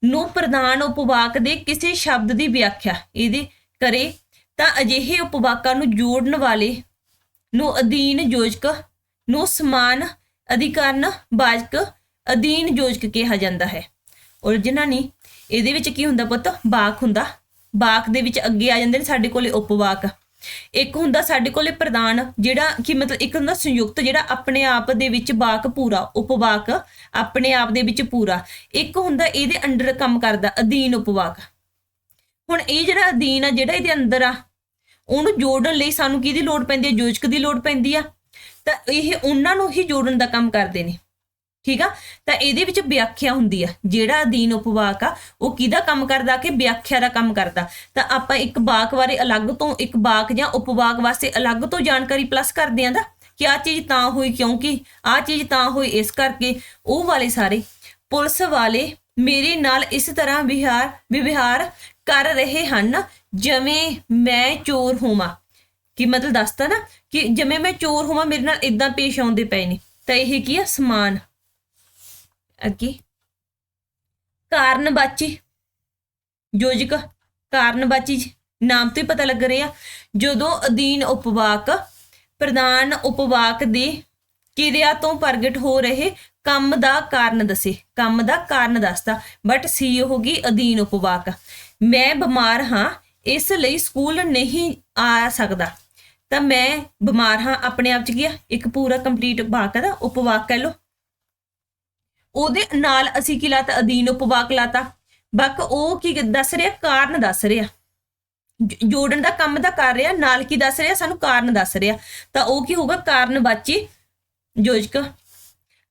ਨੂੰ ਪ੍ਰਧਾਨ ਉਪਵਾਕ ਦੇ ਕਿਸੇ ਸ਼ਬਦ ਦੀ ਵਿਆਖਿਆ, ਇਹਦੇ ਕਰੇ ਤਾਂ ਅਜਿਹੇ ਉਪਵਾਕਾਂ ਨੂੰ ਜੋੜਨ ਵਾਲੇ ਨੂੰ ਅਧੀਨ ਯੋਜਕ ਨੂੰ ਸਮਾਨ ਅਧਿਕਾਰਨ ਬਾਜਕ ਅਧੀਨ ਯੋਜਕ ਕਿਹਾ ਜਾਂਦਾ ਹੈ। original ਨੇ ਇਹਦੇ ਵਿੱਚ ਕੀ ਹੁੰਦਾ ਪੁੱਤ? ਬਾਕ ਹੁੰਦਾ। ਬਾਕ ਦੇ ਵਿੱਚ ਅੱਗੇ ਆ ਜਾਂਦੇ ਨੇ ਸਾਡੇ ਕੋਲੇ ਉਪਵਾਕ। ਇੱਕ ਹੁੰਦਾ ਸਾਡੇ ਕੋਲੇ ਪ੍ਰਧਾਨ ਜਿਹੜਾ ਕਿ ਮਤਲਬ ਇੱਕ ਹੁੰਦਾ ਸੰਯੁਕਤ, ਜਿਹੜਾ ਆਪਣੇ ਆਪ ਦੇ ਵਿੱਚ ਬਾਕ ਪੂਰਾ, ਉਪਵਾਕ ਆਪਣੇ ਆਪ ਦੇ ਵਿੱਚ ਪੂਰਾ। ਇੱਕ ਹੁੰਦਾ ਇਹਦੇ ਅੰਡਰ ਕੰਮ ਕਰਦਾ, ਅਧੀਨ ਉਪਵਾਕ। ਹੁਣ ਇਹ ਜਿਹੜਾ ਅਧੀਨ ਆ, ਜਿਹੜਾ ਇਹਦੇ ਅੰਦਰ ਆ, ਉਹਨੂੰ ਜੋੜਨ ਲਈ ਸਾਨੂੰ ਕਿਹਦੀ ਲੋੜ ਪੈਂਦੀ ਹੈ ਯੋਜਕ ਦੀ ਲੋੜ ਪੈਂਦੀ ਆ। ਤਾਂ ਇਹ ਉਹਨਾਂ ਨੂੰ ਹੀ ਜੋੜਨ ਦਾ ਕੰਮ ਕਰਦੇ ਨੇ। ਠੀਕ ਆ? ਤਾਂ ਇਹਦੇ ਵਿੱਚ ਵਿਆਖਿਆ ਹੁੰਦੀ ਆ। ਜਿਹੜਾ ਅਧੀਨ ਉਪਵਾਕ ਆ, ਉਹ ਕਿਹਦਾ ਕੰਮ ਕਰਦਾ? ਕਿ ਵਿਆਖਿਆ ਦਾ ਕੰਮ ਕਰਦਾ। ਤਾਂ ਆਪਾਂ ਇੱਕ ਵਾਕ ਬਾਰੇ ਅਲੱਗ ਤੋਂ ਇੱਕ ਵਾਕ ਜਾਂ ਉਪਵਾਕ ਵਾਸਤੇ ਅਲੱਗ ਤੋਂ ਜਾਣਕਾਰੀ ਪਲੱਸ ਕਰਦੇ ਆਂ ਦਾ ਕਿ ਆ ਚੀਜ਼ ਤਾਂ ਹੋਈ ਕਿਉਂਕਿ ਆ ਚੀਜ਼ ਤਾਂ ਹੋਈ ਇਸ ਕਰਕੇ, ਉਹ ਵਾਲੇ ਸਾਰੇ ਪੁਲਿਸ ਵਾਲੇ ਮੇਰੇ ਨਾਲ ਇਸ ਤਰ੍ਹਾਂ ਵਿਹਾਰ, ਵਿਵਹਾਰ ਕਰ ਰਹੇ ਹਨ, ਜਿਵੇਂ ਮੈਂ ਚੋਰ ਹੋਵਾਂ। ਕਿ ਮਤਲਬ ਦੱਸਦਾ ਨਾ, ਕਿ ਜਿਵੇਂ ਮੈਂ ਚੋਰ ਹੋਵਾਂ, ਮੇਰੇ ਨਾਲ ਇਦਾਂ ਪੇਸ਼ ਆਉਂਦੇ ਪਏ ਨੇ। ਤਾਂ ਇਹ ਕੀ ਆ? ਸਮਾਨ। ਅੱਗੇ। ਕਾਰਨਵਾਚੀ ਯੋਜਕ ਕਾਰਨਵਾਚੀ ਨਾਮ ਤੋਂ ਹੀ ਪਤਾ ਲੱਗ ਰਿਹਾ। ਜਦੋਂ ਅਧੀਨ ਉਪਵਾਕ, ਪ੍ਰਧਾਨ ਉਪਵਾਕ ਦੀ ਕਿਰਿਆ ਤੋਂ ਪ੍ਰਗਟ ਹੋ ਰਹੇ ਕੰਮ ਦਾ ਕਾਰਨ ਦੱਸੇ। ਕੰਮ ਦਾ ਕਾਰਨ ਦੱਸਦਾ ਬਟ ਸੀ ਹੋ ਗਈ ਅਧੀਨ ਉਪਵਾਕ। ਮੈਂ ਬਿਮਾਰ ਹਾਂ, ਇਸ ਲਈ ਸਕੂਲ ਨਹੀਂ ਆ ਸਕਦਾ। ਤਾਂ ਮੈਂ ਬਿਮਾਰ ਹਾਂ, ਆਪਣੇ ਆਪ ਚ ਕੀ ਆ? ਇੱਕ ਪੂਰਾ ਕੰਪਲੀਟ ਵਾਕ ਦਾ ਉਪਵਾਕ ਕਹਿ ਲਓ। ਉਹਦੇ ਨਾਲ ਅਸੀਂ ਕੀ ਲਾਤਾ? ਅਧੀਨ ਉਪਵਾਕ ਲਾਤਾ। ਬਕ ਉਹ ਕੀ ਦੱਸ ਰਿਹਾ? ਕਾਰਨ ਦੱਸ ਰਿਹਾ। ਜੋੜਨ ਦਾ ਕੰਮ ਤਾਂ ਕਰ ਰਿਹਾ, ਨਾਲ ਕੀ ਦੱਸ ਰਿਹਾ? ਸਾਨੂੰ ਕਾਰਨ ਦੱਸ ਰਿਹਾ। ਤਾਂ ਉਹ ਕੀ ਹੋਊਗਾ? ਕਾਰਨ ਬਾਚੀ ਯੋਜਕ।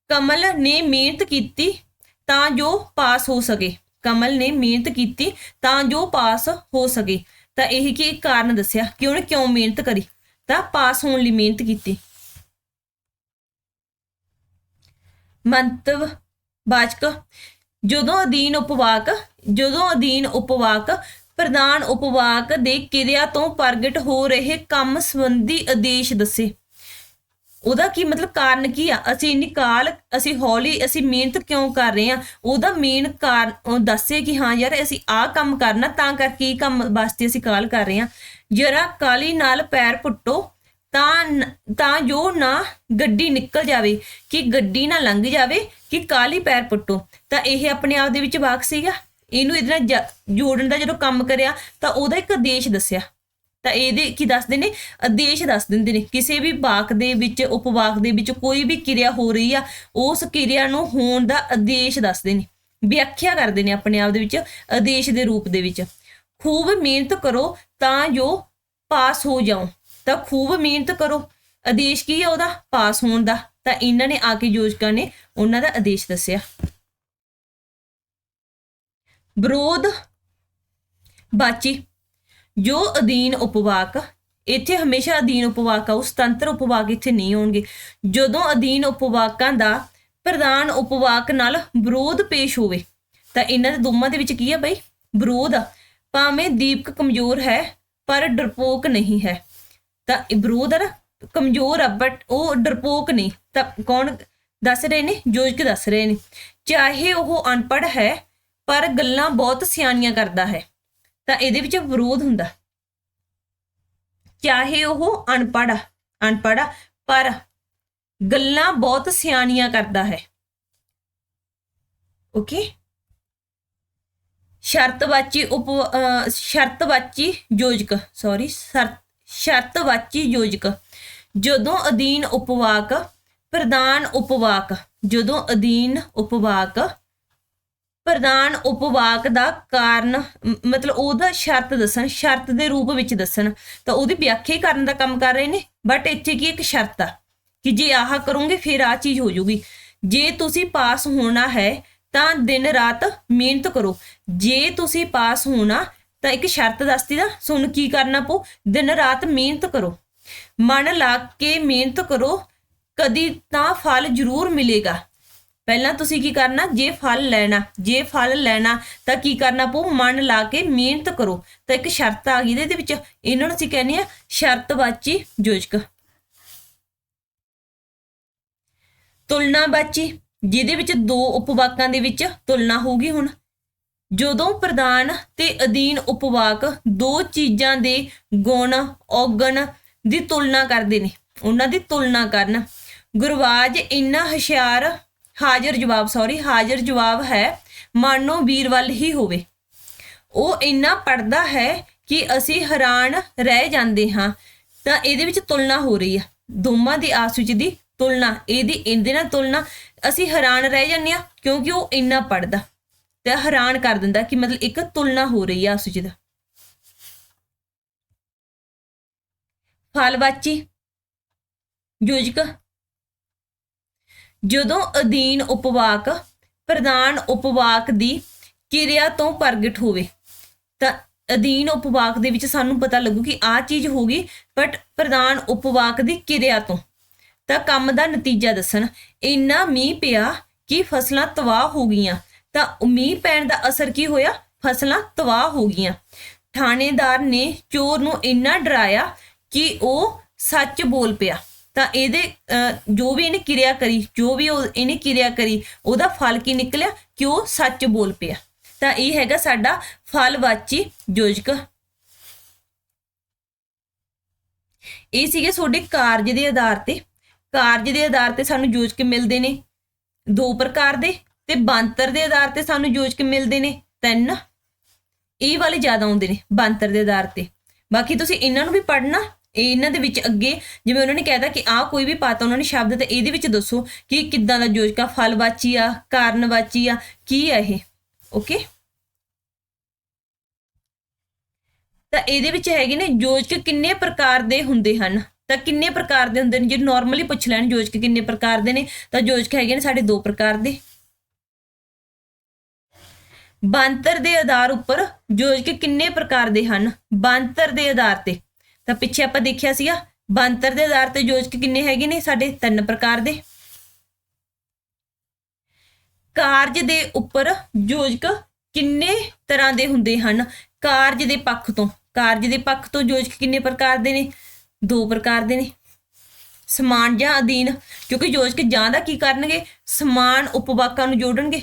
ਕਮਲ ਨੇ ਮਿਹਨਤ ਕੀਤੀ ਤਾਂ ਜੋ ਪਾਸ ਹੋ ਸਕੇ। ਕਮਲ ਨੇ ਮਿਹਨਤ ਕੀਤੀ ਤਾਂ ਜੋ ਪਾਸ ਹੋ ਸਕੇ। ਤਾਂ ਇਹ ਕੀ ਕਾਰਨ ਦੱਸਿਆ? ਕਿ ਉਹਨੇ ਕਿਉਂ ਮਿਹਨਤ ਕਰੀ? ਤਾਂ ਪਾਸ ਹੋਣ ਲਈ ਮਿਹਨਤ ਕੀਤੀ। ਮੰਤਵ ਬਾਚਕ ਜਦੋਂ ਅਧੀਨ ਉਪਵਾਕ, ਜਦੋਂ ਅਧੀਨ ਉਪਵਾਕ, ਪ੍ਰਧਾਨ ਉਪਵਾਕ ਦੇ ਕਿਰਿਆ ਤੋਂ ਪ੍ਰਗਟ ਹੋ ਰਹੇ ਕੰਮ ਸੰਬੰਧੀ ਆਦੇਸ਼ ਦੱਸੇ। ਉਹਦਾ ਕੀ ਮਤਲਬ ਕਾਰਨ ਕੀ ਆ? ਅਸੀਂ ਇੰਨੀ ਨਿਕਾਲ ਅਸੀਂ ਹੌਲੀ, ਅਸੀਂ ਮਿਹਨਤ ਕਿਉਂ ਕਰ ਰਹੇ ਆ? ਉਹਦਾ ਮੇਨ ਕਾਰਨ ਉਹ ਦੱਸੇ ਕਿ ਹਾਂ ਯਾਰ, ਅਸੀਂ ਆਹ ਕੰਮ ਕਰਨਾ, ਤਾਂ ਕਰਕੇ ਇਹ ਕੰਮ ਵਾਸਤੇ ਅਸੀਂ ਕਾਲ ਕਰ ਰਹੇ ਆ। ਜਰਾ ਕਾਲੀ ਨਾਲ ਪੈਰ ਪੁੱਟੋ, ਤਾਂ ਤਾਂ ਜੋ ਨਾ ਗੱਡੀ ਨਿਕਲ ਜਾਵੇ, ਕਿ ਗੱਡੀ ਨਾ ਲੰਘ ਜਾਵੇ, ਕਿ ਕਾਲੀ ਪੈਰ ਪੁੱਟੋ। ਤਾਂ ਇਹ ਆਪਣੇ ਆਪ ਦੇ ਵਿੱਚ ਵਾਕ ਸੀਗਾ? ਇਹਨੂੰ ਇਹਦੇ ਨਾਲ ਜ- ਜੋੜਨ ਦਾ ਜਦੋਂ ਕੰਮ ਕਰਿਆ, ਤਾਂ ਉਹਦਾ ਇੱਕ ਆਦੇਸ਼ ਦੱਸਿਆ। ਤਾਂ ਇਹਦੇ ਕੀ ਦੱਸਦੇ ਨੇ? ਆਦੇਸ਼ ਦੱਸ ਦਿੰਦੇ ਨੇ। ਕਿਸੇ ਵੀ ਵਾਕ ਦੇ ਵਿੱਚ, ਉਪਵਾਕ ਦੇ ਵਿੱਚ ਕੋਈ ਵੀ ਕਿਰਿਆ ਹੋ ਰਹੀ ਆ, ਉਸ ਕਿਰਿਆ ਨੂੰ ਹੋਣ ਦਾ ਆਦੇਸ਼ ਦੱਸਦੇ ਨੇ। ਵਿਆਖਿਆ ਕਰਦੇ ਨੇ ਆਪਣੇ ਆਪ ਦੇ ਵਿੱਚ, ਆਦੇਸ਼ ਦੇ ਰੂਪ ਦੇ ਵਿੱਚ। ਖੂਬ ਮਿਹਨਤ ਕਰੋ ਤਾਂ ਜੋ ਪਾਸ ਹੋ ਜਾਓ। ਤਾਂ ਖੂਬ ਮਿਹਨਤ ਕਰੋ। ਆਦੇਸ਼ ਕੀ ਹੈ ਉਹਦਾ? ਪਾਸ ਹੋਣ ਦਾ। ਤਾਂ ਇਹਨਾਂ ਨੇ ਆ ਕੇ ਯੋਜਕਾਂ ਨੇ ਉਹਨਾਂ ਦਾ ਆਦੇਸ਼ ਦੱਸਿਆ। ਵਿਰੋਧ ਬਾਚੀ ਜੋ ਅਧੀਨ ਉਪਵਾਕ, ਇੱਥੇ ਹਮੇਸ਼ਾ ਅਧੀਨ ਉਪਵਾਕ ਆ ਸੁਤੰਤਰ ਉਪਵਾਕ ਇੱਥੇ ਨਹੀਂ ਹੋਣਗੇ। ਜਦੋਂ ਅਧੀਨ ਉਪਵਾਕਾਂ ਦਾ ਪ੍ਰਧਾਨ ਉਪਵਾਕ ਨਾਲ ਵਿਰੋਧ ਪੇਸ਼ ਹੋਵੇ, ਤਾਂ ਇਹਨਾਂ ਦੇ ਦੋਵਾਂ ਦੇ ਵਿੱਚ ਕੀ ਆ ਬਈ? ਵਿਰੋਧ ਆ। ਭਾਵੇਂ ਦੀਪਕ ਕਮਜ਼ੋਰ ਹੈ, ਪਰ ਡਰਪੋਕ ਨਹੀਂ ਹੈ। ਤਾਂ ਇਹ ਵਿਰੋਧ ਆ ਕਮਜ਼ੋਰ ਆ ਬਟ ਉਹ ਡਰਪੋਕ ਨਹੀਂ। ਤਾਂ ਕੌਣ ਦੱਸ ਰਹੇ ਨੇ? ਜੋਜਕ ਦੱਸ ਰਹੇ ਨੇ। ਚਾਹੇ ਉਹ ਅਨਪੜ੍ਹ ਹੈ, ਪਰ ਗੱਲਾਂ ਬਹੁਤ ਸਿਆਣੀਆਂ ਕਰਦਾ ਹੈ। ਤਾਂ ਇਹਦੇ ਵਿੱਚ ਵਿਰੋਧ ਹੁੰਦਾ। ਚਾਹੇ ਉਹ ਅਨਪੜ੍ਹ ਆ ਅਨਪੜ੍ਹ ਆ, ਪਰ ਗੱਲਾਂ ਬਹੁਤ ਸਿਆਣੀਆਂ ਕਰਦਾ ਹੈ। ਓਕੇ ਸ਼ਰਤਵਾਚੀ ਉਪ ਸ਼ਰਤਵਾਚੀ ਯੋਜਕ ਸੌਰੀ ਸ਼ਰਤਵਾਚੀ ਯੋਜਕ। ਜਦੋਂ ਅਧੀਨ ਉਪਵਾਕ ਪ੍ਰਧਾਨ ਉਪਵਾਕ ਜਦੋਂ ਅਧੀਨ ਉਪਵਾਕ ਪ੍ਰਧਾਨ ਉਪਵਾਕ ਦਾ ਕਾਰਨ ਮਤਲਬ ਉਹਦਾ ਸ਼ਰਤ ਦੱਸਣ, ਸ਼ਰਤ ਦੇ ਰੂਪ ਵਿੱਚ ਦੱਸਣ। ਤਾਂ ਉਹਦੀ ਵਿਆਖਿਆ ਕਰਨ ਦਾ ਕੰਮ ਕਰ ਰਹੇ ਨੇ ਬਟ ਇੱਥੇ ਕੀ ਇੱਕ ਸ਼ਰਤ ਆ? ਕਿ ਜੇ ਆਹ ਕਰੋਗੇ, ਫਿਰ ਆ ਚੀਜ਼ ਹੋ ਜਾਊਗੀ ਜੇ ਤੁਸੀਂ ਪਾਸ ਹੋਣਾ ਹੈ, ਤਾਂ ਦਿਨ ਰਾਤ ਮਿਹਨਤ ਕਰੋ। ਜੇ ਤੁਸੀਂ ਪਾਸ ਹੋਣਾ, ਤਾਂ ਇੱਕ ਸ਼ਰਤ ਦੱਸਦੀ ਦਾ ਸੁਣ ਕੀ ਕਰਨਾ ਪਊ? ਦਿਨ ਰਾਤ ਮਿਹਨਤ ਕਰੋ। ਮਨ ਲਾ ਕੇ ਮਿਹਨਤ ਕਰੋ, ਕਦੀ ਤਾਂ ਫਲ ਜ਼ਰੂਰ ਮਿਲੇਗਾ। ਪਹਿਲਾਂ ਤੁਸੀਂ ਕੀ ਕਰਨਾ? ਜੇ ਫਲ ਲੈਣਾ, ਜੇ ਫਲ ਲੈਣਾ, ਤਾਂ ਕੀ ਕਰਨਾ ਪਊ? ਮਨ ਲਾ ਕੇ ਮਿਹਨਤ ਕਰੋ। ਤਾਂ ਇੱਕ ਸ਼ਰਤ ਆ ਗਈ ਇਹਦੇ ਵਿੱਚ। ਇਹਨਾਂ ਨੂੰ ਅਸੀਂ ਕਹਿੰਦੇ ਆ ਸ਼ਰਤਵਾਚੀ ਯੋਜਕ। ਤੁਲਨਾ ਬਾਚੀ, ਜਿਹਦੇ ਵਿੱਚ ਦੋ ਉਪਵਾਕਾਂ ਦੇ ਵਿੱਚ ਤੁਲਨਾ ਹੋਊਗੀ ਹੁਣ। ਜਦੋਂ ਪ੍ਰਧਾਨ ਤੇ ਅਧੀਨ ਉਪਵਾਕ ਦੋ ਚੀਜ਼ਾਂ ਦੇ ਗੁਣ, ਔਗਣ ਦੀ ਤੁਲਨਾ ਕਰਦੇ ਨੇ, ਉਹਨਾਂ ਦੀ ਤੁਲਨਾ ਕਰਨ। ਗੁਰਵਾਜ ਇੰਨਾ ਹੁਸ਼ਿਆਰ ਹਾਜ਼ਰ ਜਵਾਬ ਸੌਰੀ ਹਾਜ਼ਰ ਜਵਾਬ ਹੈ, ਮਾਨੋ ਵੀਰ ਵੱਲ ਹੀ ਹੋਵੇ। ਉਹ ਇੰਨਾ ਪੜਦਾ ਹੈ ਕਿ ਅਸੀਂ ਹੈਰਾਨ ਰਹਿ ਜਾਂਦੇ ਹਾਂ, ਤਾਂ ਇਹਦੇ ਵਿੱਚ ਤੁਲਨਾ ਹੋ ਰਹੀ ਆ। ਦੋਵਾਂ ਦੀ ਆਪਸ ਵਿੱਚ ਦੀ ਤੁਲਨਾ, ਇਹਦੀ, ਇਹਦੇ ਨਾਲ ਤੁਲਨਾ, ਅਸੀਂ ਹੈਰਾਨ ਰਹਿ ਜਾਂਦੇ ਆ ਕਿਉਂਕਿ ਉਹ ਇੰਨਾ ਪੜਦਾ ਤੇ ਹੈਰਾਨ ਕਰ ਦਿੰਦਾ ਕਿ ਮਤਲਬ ਇੱਕ ਤੁਲਨਾ ਹੋ ਰਹੀ ਆ ਆਪਸ ਵਿੱਚ ਦਾ। ਫਲਵਾਚੀ ਯੋਜਕ ਜਦੋਂ ਅਧੀਨ ਉਪਵਾਕ, ਪ੍ਰਧਾਨ ਉਪਵਾਕ ਦੀ ਕਿਰਿਆ ਤੋਂ ਪ੍ਰਗਟ ਹੋਵੇ, ਤਾਂ ਅਧੀਨ ਉਪਵਾਕ ਦੇ ਵਿੱਚ ਸਾਨੂੰ ਪਤਾ ਲੱਗੂ ਕਿ ਆਹ ਚੀਜ਼ ਹੋ ਗਈ ਬਟ ਪ੍ਰਧਾਨ ਉਪਵਾਕ ਦੀ ਕਿਰਿਆ ਤੋਂ। ਤਾਂ ਕੰਮ ਦਾ ਨਤੀਜਾ ਦੱਸਣ, ਇੰਨਾ ਮੀਂਹ ਪਿਆ ਕਿ ਫਸਲਾਂ ਤਬਾਹ ਹੋ ਗਈਆਂ। ਤਾਂ ਮੀਂਹ ਪੈਣ ਦਾ ਅਸਰ ਕੀ ਹੋਇਆ? ਫਸਲਾਂ ਤਬਾਹ ਹੋ ਗਈਆਂ। ਥਾਣੇਦਾਰ ਨੇ ਚੋਰ ਨੂੰ ਇੰਨਾ ਡਰਾਇਆ ਕਿ ਉਹ ਸੱਚ ਬੋਲ ਪਿਆ। ਤਾਂ ਇਹਦੇ ਜੋ ਵੀ ਇਹਨੇ ਕਿਰਿਆ ਕਰੀ, ਜੋ ਵੀ ਉਹ ਇਹਨੇ ਕਿਰਿਆ ਕਰੀ, ਉਹਦਾ ਫਲ ਕੀ ਨਿਕਲਿਆ? ਕਿ ਉਹ ਸੱਚ ਬੋਲ ਪਿਆ। ਤਾਂ ਇਹ ਹੈਗਾ ਸਾਡਾ ਫਲਵਾਚੀ ਯੋਜਕ। ਇਹ ਸੀਗੇ ਤੁਹਾਡੇ ਕਾਰਜ ਦੇ ਆਧਾਰ ਤੇ। ਕਾਰਜ ਦੇ ਆਧਾਰ ਤੇ ਸਾਨੂੰ ਯੋਜਕ ਮਿਲਦੇ ਨੇ। ਦੋ ਪ੍ਰਕਾਰ ਦੇ ਤੇ ਬੰਤਰ ਦੇ ਆਧਾਰ ਤੇ ਸਾਨੂੰ ਯੋਜਕ ਮਿਲਦੇ ਨੇ, ਤਿੰਨ। ਇਹ ਵਾਲੇ ਜ਼ਿਆਦਾ ਆਉਂਦੇ ਨੇ ਬੰਤਰ ਦੇ ਆਧਾਰ ਤੇ। ਬਾਕੀ ਤੁਸੀਂ ਇਹਨਾਂ ਨੂੰ ਵੀ ਪੜ੍ਹਨਾ ਇਹਨਾਂ ਦੇ ਵਿੱਚ ਅੱਗੇ ਜਿਵੇਂ ਉਹਨਾਂ ਨੇ ਕਹਿਤਾ ਕਿ ਆਹ ਕੋਈ ਵੀ ਪਾਤਾ ਉਹਨਾਂ ਨੇ ਸ਼ਬਦ ਤੇ ਇਹਦੇ ਵਿੱਚ ਦੱਸੋ ਕਿ ਕਿੱਦਾਂ ਦਾ ਯੋਜਕਾ ਫਲਵਾਚੀ ਆ ਕਾਰਨਵਾਚੀ ਆ, ਕੀ ਆ ਇਹ? ਓਕੇ ਤਾਂ ਇਹਦੇ ਵਿੱਚ ਹੈਗੇ ਨੇ ਯੋਜਕ ਕਿੰਨੇ ਪ੍ਰਕਾਰ ਦੇ ਹੁੰਦੇ ਹਨ? ਤਾਂ ਕਿੰਨੇ ਪ੍ਰਕਾਰ ਦੇ ਹੁੰਦੇ ਨੇ? ਜੇ ਨਾਰਮਲੀ ਪੁੱਛ ਲੈਣ ਯੋਜਕ ਕਿੰਨੇ ਪ੍ਰਕਾਰ ਦੇ ਨੇ, ਤਾਂ ਯੋਜਕ ਹੈਗੇ ਨੇ ਸਾਡੇ ਦੋ ਪ੍ਰਕਾਰ ਦੇ। ਬੰਤਰ ਦੇ ਆਧਾਰ ਉੱਪਰ ਯੋਜਕ ਕਿੰਨੇ ਪ੍ਰਕਾਰ ਦੇ ਹਨ? ਬੰਤਰ ਦੇ ਆਧਾਰ ਤੇ। ਤਾਂ ਪਿੱਛੇ ਆਪਾਂ ਦੇਖਿਆ ਸੀਗਾ ਬੰਤਰ ਦੇ ਆਧਾਰ ਤੇ ਯੋਜਕ ਕਿੰਨੇ ਹੈਗੇ ਨੇ ਸਾਡੇ ਤਿੰਨ ਪ੍ਰਕਾਰ ਦੇ। ਕਾਰਜ ਦੇ ਉੱਪਰ ਯੋਜਕ ਕਿੰਨੇ ਤਰ੍ਹਾਂ ਦੇ ਹੁੰਦੇ ਹਨ? ਕਾਰਜ ਦੇ ਪੱਖ ਤੋਂ। ਕਾਰਜ ਦੇ ਪੱਖ ਤੋਂ ਯੋਜਕ ਕਿੰਨੇ ਪ੍ਰਕਾਰ ਦੇ ਨੇ? ਦੋ ਪ੍ਰਕਾਰ ਦੇ ਨੇ। ਸਮਾਨ ਜਾਂ ਅਧੀਨ। ਕਿਉਂਕਿ ਯੋਜਕ ਜਾਂ ਦਾ ਕੀ ਕਰਨਗੇ? ਸਮਾਨ ਉਪਵਾਕਾਂ ਨੂੰ ਜੋੜਨਗੇ।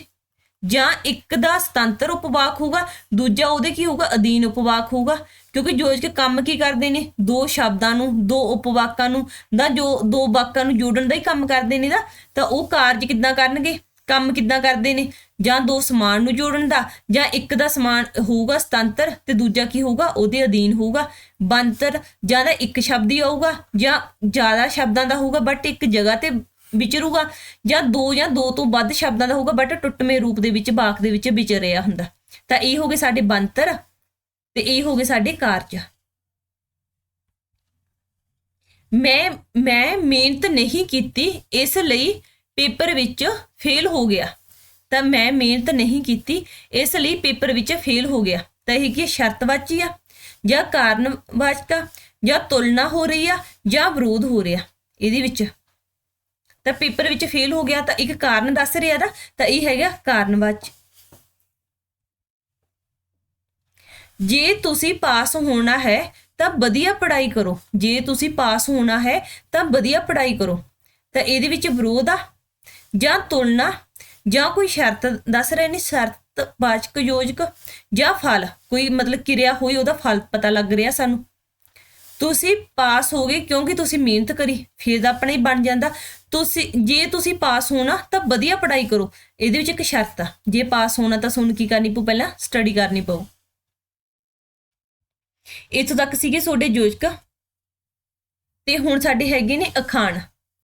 ਜਾਂ ਇੱਕ ਦਾ ਸੁਤੰਤਰ ਉਪਵਾਕ ਹੋਊਗਾ, ਦੂਜਾ ਉਹਦੇ ਕੀ ਹੋਊਗਾ, ਅਧੀਨ ਉਪਵਾਕ ਹੋਊਗਾ। ਕਿਉਂਕਿ ਯੋਜਕ ਕੰਮ ਕੀ ਕਰਦੇ ਨੇ? ਦੋ ਸ਼ਬਦਾਂ ਨੂੰ, ਦੋ ਉਪਵਾਕਾਂ ਨੂੰ ਦਾ ਜੋ ਦੋ ਵਾਕਾਂ ਨੂੰ ਜੋੜਨ ਦਾ ਹੀ ਕੰਮ ਕਰਦੇ ਨੇ ਦਾ, ਤਾਂ ਉਹ ਕਾਰਜ ਕਿੱਦਾਂ ਕਰਨਗੇ? ਕੰਮ ਕਿੱਦਾਂ ਕਰਦੇ ਨੇ? ਜਾਂ ਦੋ ਸਮਾਨ ਨੂੰ ਜੋੜਨ ਦਾ, ਜਾਂ ਇੱਕ ਦਾ ਸਮਾਨ ਹੋਊਗਾ ਸੁਤੰਤਰ ਤੇ ਦੂਜਾ ਕੀ ਹੋਊਗਾ? ਉਹਦੇ ਅਧੀਨ ਹੋਊਗਾ। ਬੰਤਰ ਜਾਂ ਤਾਂ ਇੱਕ ਸ਼ਬਦ ਹੀ ਆਊਗਾ ਜਾਂ ਜ਼ਿਆਦਾ ਸ਼ਬਦਾਂ ਦਾ ਹੋਊਗਾ ਬਟ ਇੱਕ ਜਗ੍ਹਾ ਤੇ ਵਿਚਰੂਗਾ ਜਾਂ ਦੋ ਜਾਂ ਦੋ ਤੋਂ ਵੱਧ ਸ਼ਬਦਾਂ ਦਾ ਹੋਊਗਾ ਬਟ ਟੁੱਟਵੇਂ ਰੂਪ ਦੇ ਵਿੱਚ, ਬਾਕ ਦੇ ਵਿੱਚ ਵਿਚਰਿਆ ਹੁੰਦਾ। ਤਾਂ ਇਹ ਹੋ ਗਏ ਸਾਡੇ ਬੰਤਰ ਤੇ ਇਹ ਹੋ ਗਏ ਸਾਡੇ ਕਾਰਜ। ਮੈਂ ਮੈਂ ਮਿਹਨਤ ਨਹੀਂ ਕੀਤੀ, ਇਸ ਲਈ ਪੇਪਰ ਵਿੱਚ ਫੇਲ ਹੋ ਗਿਆ। ਤਾਂ ਮੈਂ ਮਿਹਨਤ ਨਹੀਂ ਕੀਤੀ, ਇਸ ਲਈ ਪੇਪਰ ਵਿੱਚ ਫੇਲ ਹੋ ਗਿਆ। ਤਾਂ ਇਹ ਕੀ ਸ਼ਰਤਵਾਚੀ ਆ? ਜਾਂ ਕਾਰਨਵਾਚਕ ਆ ਜਾਂ ਤੁਲਨਾ ਹੋ ਰਹੀ ਆ? ਜਾਂ ਵਿਰੋਧ ਹੋ ਰਿਹਾ? ਇਹਦੇ ਵਿੱਚ ਤਾਂ ਪੇਪਰ ਵਿੱਚ ਫੇਲ ਹੋ ਗਿਆ ਤਾਂ ਇੱਕ ਕਾਰਨ ਦੱਸ ਰਿਹਾ ਦਾ ਤਾਂ ਇਹ ਹੈਗਾ ਕਾਰਨਵਾਚ ਜੇ ਤੁਸੀਂ ਪਾਸ ਹੋਣਾ ਹੈ ਤਾਂ ਵਧੀਆ ਪੜ੍ਹਾਈ ਕਰੋ। ਜੇ ਤੁਸੀਂ ਪਾਸ ਹੋਣਾ ਹੈ ਤਾਂ ਵਧੀਆ ਪੜ੍ਹਾਈ ਕਰੋ। ਤਾਂ ਇਹਦੇ ਵਿੱਚ ਵਿਰੋਧ ਆ ਜਾਂ ਤੁਲਨਾ ਜਾਂ ਕੋਈ ਸ਼ਰਤ ਦੱਸ ਰਹੇ ਨੇ, ਸ਼ਰਤ ਵਾਚਕ, ਯੋਜਕ ਜਾਂ ਫਲ। ਕੋਈ ਮਤਲਬ ਕਿਰਿਆ ਹੋਈ ਉਹਦਾ ਫਲ ਪਤਾ ਲੱਗ ਰਿਹਾ ਸਾਨੂੰ। ਤੁਸੀਂ ਪਾਸ ਹੋ ਗਏ ਕਿਉਂਕਿ ਤੁਸੀਂ ਮਿਹਨਤ ਕਰੀ, ਫਿਰ ਤਾਂ ਆਪਣਾ ਹੀ ਬਣ ਜਾਂਦਾ। ਤੁਸੀਂ, ਜੇ ਤੁਸੀਂ ਪਾਸ ਹੋਣਾ, ਤਾਂ ਵਧੀਆ ਪੜ੍ਹਾਈ ਕਰੋ। ਇਹਦੇ ਵਿੱਚ ਇੱਕ ਸ਼ਰਤ ਆ। ਜੇ ਪਾਸ ਹੋਣਾ ਤਾਂ ਤੁਹਾਨੂੰ ਕੀ ਕਰਨੀ ਪਊ ਪਹਿਲਾਂ? ਸਟੱਡੀ ਕਰਨੀ ਪਊ। ਇੱਥੋਂ ਤੱਕ ਸੀਗੇ ਤੁਹਾਡੇ ਯੋਜਕ। ਤੇ ਹੁਣ ਸਾਡੇ ਹੈਗੇ ਨੇ ਅਖਾਣ।